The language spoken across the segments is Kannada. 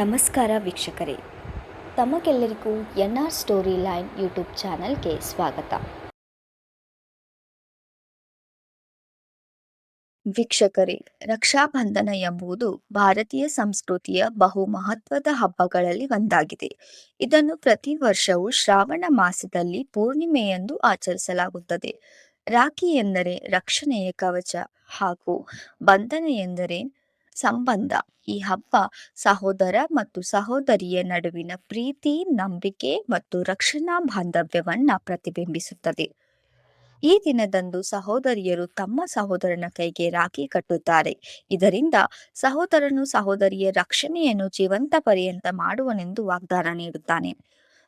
ನಮಸ್ಕಾರ ವೀಕ್ಷಕರೇ. ತಮಗೆಲ್ಲರಿಗೂ N R story line YouTube ಚಾನಲ್ಗೆ ಸ್ವಾಗತ. ವೀಕ್ಷಕರೇ, ರಕ್ಷಾಬಂಧನ ಎಂಬುದು ಭಾರತೀಯ ಸಂಸ್ಕೃತಿಯ ಬಹು ಮಹತ್ವದ ಹಬ್ಬಗಳಲ್ಲಿ ಒಂದಾಗಿದೆ. ಇದನ್ನು ಪ್ರತಿ ವರ್ಷವೂ ಶ್ರಾವಣ ಮಾಸದಲ್ಲಿ ಪೂರ್ಣಿಮೆಯೆಂದು ಆಚರಿಸಲಾಗುತ್ತದೆ. ರಾಖಿ ಎಂದರೆ ರಕ್ಷಣೆಯ ಕವಚ ಹಾಗೂ ಬಂಧನ ಎಂದರೆ ಸಂಬಂಧ. ಈ ಹಬ್ಬ ಸಹೋದರ ಮತ್ತು ಸಹೋದರಿಯ ನಡುವಿನ ಪ್ರೀತಿ, ನಂಬಿಕೆ ಮತ್ತು ರಕ್ಷಣಾ ಬಾಂಧವ್ಯವನ್ನ ಪ್ರತಿಬಿಂಬಿಸುತ್ತದೆ. ಈ ದಿನದಂದು ಸಹೋದರಿಯರು ತಮ್ಮ ಸಹೋದರನ ಕೈಗೆ ರಾಖಿ ಕಟ್ಟುತ್ತಾರೆ. ಇದರಿಂದ ಸಹೋದರನು ಸಹೋದರಿಯ ರಕ್ಷಣೆಯನ್ನು ಜೀವಂತ ಪರ್ಯಂತ ಮಾಡುವನೆಂದು ವಾಗ್ದಾನ ನೀಡುತ್ತಾನೆ.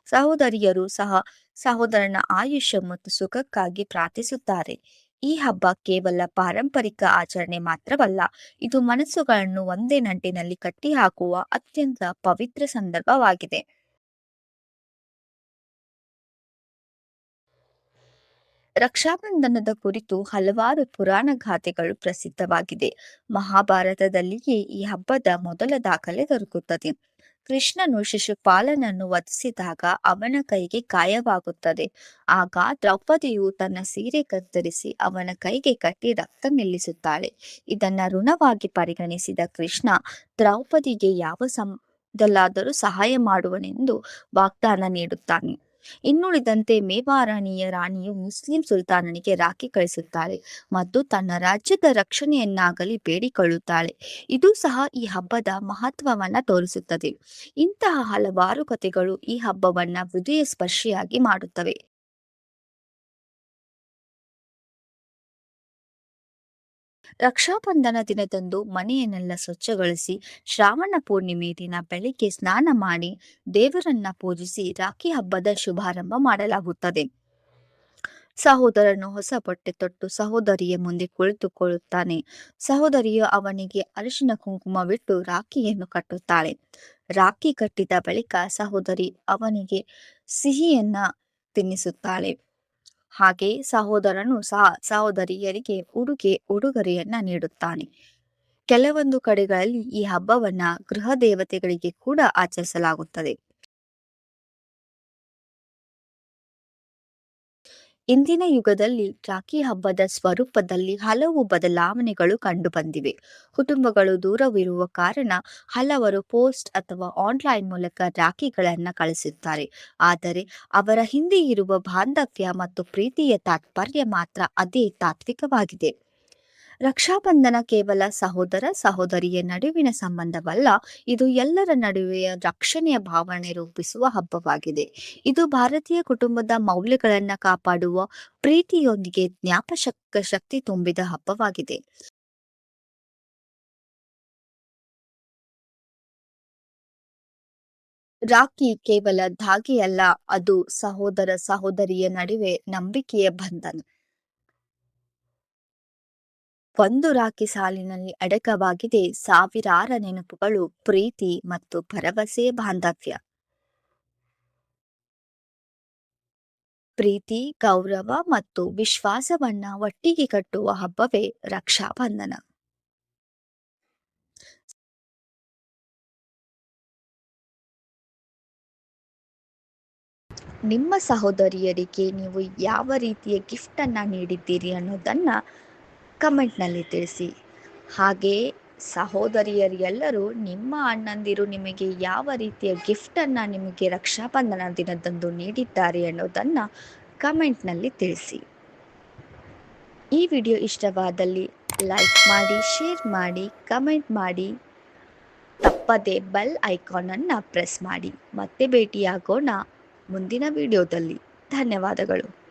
ಸಹೋದರಿಯರು ಸಹ ಸಹೋದರನ ಆಯುಷ್ಯ ಮತ್ತು ಸುಖಕ್ಕಾಗಿ ಪ್ರಾರ್ಥಿಸುತ್ತಾರೆ. ಈ ಹಬ್ಬ ಕೇವಲ ಪಾರಂಪರಿಕ ಆಚರಣೆ ಮಾತ್ರವಲ್ಲ, ಇದು ಮನಸ್ಸುಗಳನ್ನು ಒಂದೇ ನಂಟಿನಲ್ಲಿ ಕಟ್ಟಿಹಾಕುವ ಅತ್ಯಂತ ಪವಿತ್ರ ಸಂದರ್ಭವಾಗಿದೆ. ರಕ್ಷಾಬಂಧನದ ಕುರಿತು ಹಲವಾರು ಪುರಾಣ ಗಾಥೆಗಳು ಪ್ರಸಿದ್ಧವಾಗಿದೆ. ಮಹಾಭಾರತದಲ್ಲಿಯೇ ಈ ಹಬ್ಬದ ಮೊದಲ ದಾಖಲೆ ದೊರಕುತ್ತದೆ. ಕೃಷ್ಣನು ಶಿಶುಪಾಲನನ್ನು ವಧಿಸಿದಾಗ ಅವನ ಕೈಗೆ ಗಾಯವಾಗುತ್ತದೆ. ಆಗ ದ್ರೌಪದಿಯು ತನ್ನ ಸೀರೆ ಕತ್ತರಿಸಿ ಅವನ ಕೈಗೆ ಕಟ್ಟಿ ರಕ್ತ ನಿಲ್ಲಿಸುತ್ತಾಳೆ. ಇದನ್ನ ಋಣವಾಗಿ ಪರಿಗಣಿಸಿದ ಕೃಷ್ಣ, ದ್ರೌಪದಿಗೆ ಯಾವ ಸಂದಲ್ಲಾದರೂ ಸಹಾಯ ಮಾಡುವನೆಂದು ವಾಗ್ದಾನ ನೀಡುತ್ತಾನೆ. ಇನ್ನುಳಿದಂತೆ ಮೇವಾರಾಣಿಯ ರಾಣಿಯು ಮುಸ್ಲಿಂ ಸುಲ್ತಾನನಿಗೆ ರಾಖಿ ಕಳಿಸುತ್ತಾಳೆ ಮತ್ತು ತನ್ನ ರಾಜ್ಯದ ರಕ್ಷಣೆಯನ್ನಾಗಲಿ ಬೇಡಿಕೊಳ್ಳುತ್ತಾಳೆ. ಇದು ಸಹ ಈ ಹಬ್ಬದ ಮಹತ್ವವನ್ನ ತೋರಿಸುತ್ತದೆ. ಇಂತಹ ಹಲವಾರು ಕಥೆಗಳು ಈ ಹಬ್ಬವನ್ನ ಹೃದಯ ಸ್ಪರ್ಶಿಯಾಗಿ ಮಾಡುತ್ತವೆ. ರಕ್ಷಾಬಂಧನ ದಿನದಂದು ಮನೆಯನ್ನೆಲ್ಲ ಸ್ವಚ್ಛಗೊಳಿಸಿ ಶ್ರಾವಣ ಪೂರ್ಣಿಮೆ ದಿನ ಬೆಳಿಗ್ಗೆ ಸ್ನಾನ ಮಾಡಿ ದೇವರನ್ನ ಪೂಜಿಸಿ ರಾಖಿ ಹಬ್ಬದ ಶುಭಾರಂಭ ಮಾಡಲಾಗುತ್ತದೆ. ಸಹೋದರನು ಹೊಸ ಬಟ್ಟೆ ತೊಟ್ಟು ಸಹೋದರಿಯ ಮುಂದೆ ಕುಳಿತುಕೊಳ್ಳುತ್ತಾನೆ. ಸಹೋದರಿಯು ಅವನಿಗೆ ಅರಿಶಿನ ಕುಂಕುಮ ಬಿಟ್ಟು ರಾಖಿಯನ್ನು ಕಟ್ಟುತ್ತಾಳೆ. ರಾಖಿ ಕಟ್ಟಿದ ಬಳಿಕ ಸಹೋದರಿ ಅವನಿಗೆ ಸಿಹಿಯನ್ನ ತಿನ್ನಿಸುತ್ತಾಳೆ. ಹಾಗೆ ಸಹೋದರನು ಸಹ ಸಹೋದರಿಯರಿಗೆ ಉಡುಗೆ, ಉಡುಗೊರೆಯನ್ನ ನೀಡುತ್ತಾನೆ. ಕೆಲವೊಂದು ಕಡೆಗಳಲ್ಲಿ ಈ ಹಬ್ಬವನ್ನ ಗೃಹ ದೇವತೆಗಳಿಗೆ ಕೂಡ ಆಚರಿಸಲಾಗುತ್ತದೆ. ಇಂದಿನ ಯುಗದಲ್ಲಿ ರಾಖಿ ಹಬ್ಬದ ಸ್ವರೂಪದಲ್ಲಿ ಹಲವು ಬದಲಾವಣೆಗಳು ಕಂಡುಬಂದಿವೆ. ಕುಟುಂಬಗಳು ದೂರವಿರುವ ಕಾರಣ ಹಲವರು ಪೋಸ್ಟ್ ಅಥವಾ ಆನ್ಲೈನ್ ಮೂಲಕ ರಾಖಿಗಳನ್ನು ಕಳಿಸುತ್ತಾರೆ. ಆದರೆ ಅವರ ಹಿಂದೆ ಇರುವ ಬಾಂಧವ್ಯ ಮತ್ತು ಪ್ರೀತಿಯ ತಾತ್ಪರ್ಯ ಮಾತ್ರ ಅದೇ ತಾತ್ವಿಕವಾಗಿದೆ. ರಕ್ಷಾಬಂಧನ ಕೇವಲ ಸಹೋದರ ಸಹೋದರಿಯ ನಡುವಿನ ಸಂಬಂಧವಲ್ಲ, ಇದು ಎಲ್ಲರ ನಡುವೆಯ ರಕ್ಷಣೆಯ ಭಾವನೆ ರೂಪಿಸುವ ಹಬ್ಬವಾಗಿದೆ. ಇದು ಭಾರತೀಯ ಕುಟುಂಬದ ಮೌಲ್ಯಗಳನ್ನ ಕಾಪಾಡುವ ಪ್ರೀತಿಯೊಂದಿಗೆ ಜ್ಞಾಪಶಕ್ತ ಶಕ್ತಿ ತುಂಬಿದ ಹಬ್ಬವಾಗಿದೆ. ರಾಖಿ ಕೇವಲ ಧಾಗೆಯಲ್ಲ, ಅದು ಸಹೋದರ ಸಹೋದರಿಯ ನಡುವೆ ನಂಬಿಕೆಯ ಬಂಧನ. ಒಂದು ರಾಖಿ ಸಾಲಿನಲ್ಲಿ ಅಡಕವಾಗಿದೆ. ಸಾವಿರಾರ ನೆನಪುಗಳು, ಪ್ರೀತಿ ಮತ್ತು ಭರವಸೆ ಬಾಂಧವ್ಯ. ಪ್ರೀತಿ, ಗೌರವ ಮತ್ತು ವಿಶ್ವಾಸವನ್ನ ಒಟ್ಟಿಗೆ ಕಟ್ಟುವ ಹಬ್ಬವೇ ರಕ್ಷಾಬಂಧನ. ನಿಮ್ಮ ಸಹೋದರಿಯರಿಗೆ ನೀವು ಯಾವ ರೀತಿಯ ಗಿಫ್ಟ್ ಅನ್ನ ನೀಡಿದ್ದೀರಿ ಅನ್ನೋದನ್ನ ಕಮೆಂಟ್ನಲ್ಲಿ ತಿಳಿಸಿ. ಹಾಗೆ ಸಹೋದರಿಯರೆಲ್ಲರೂ ನಿಮ್ಮ ಅಣ್ಣಂದಿರು ನಿಮಗೆ ಯಾವ ರೀತಿಯ ಗಿಫ್ಟನ್ನು ನಿಮಗೆ ರಕ್ಷಾಬಂಧನ ದಿನದಂದು ನೀಡಿದ್ದಾರೆ ಅನ್ನೋದನ್ನು ಕಮೆಂಟ್ನಲ್ಲಿ ತಿಳಿಸಿ. ಈ ವಿಡಿಯೋ ಇಷ್ಟವಾದಲ್ಲಿ ಲೈಕ್ ಮಾಡಿ, ಶೇರ್ ಮಾಡಿ, ಕಮೆಂಟ್ ಮಾಡಿ. ತಪ್ಪದೆ ಬೆಲ್ ಐಕಾನನ್ನು ಪ್ರೆಸ್ ಮಾಡಿ. ಮತ್ತೆ ಭೇಟಿಯಾಗೋಣ ಮುಂದಿನ ವಿಡಿಯೋದಲ್ಲಿ. ಧನ್ಯವಾದಗಳು.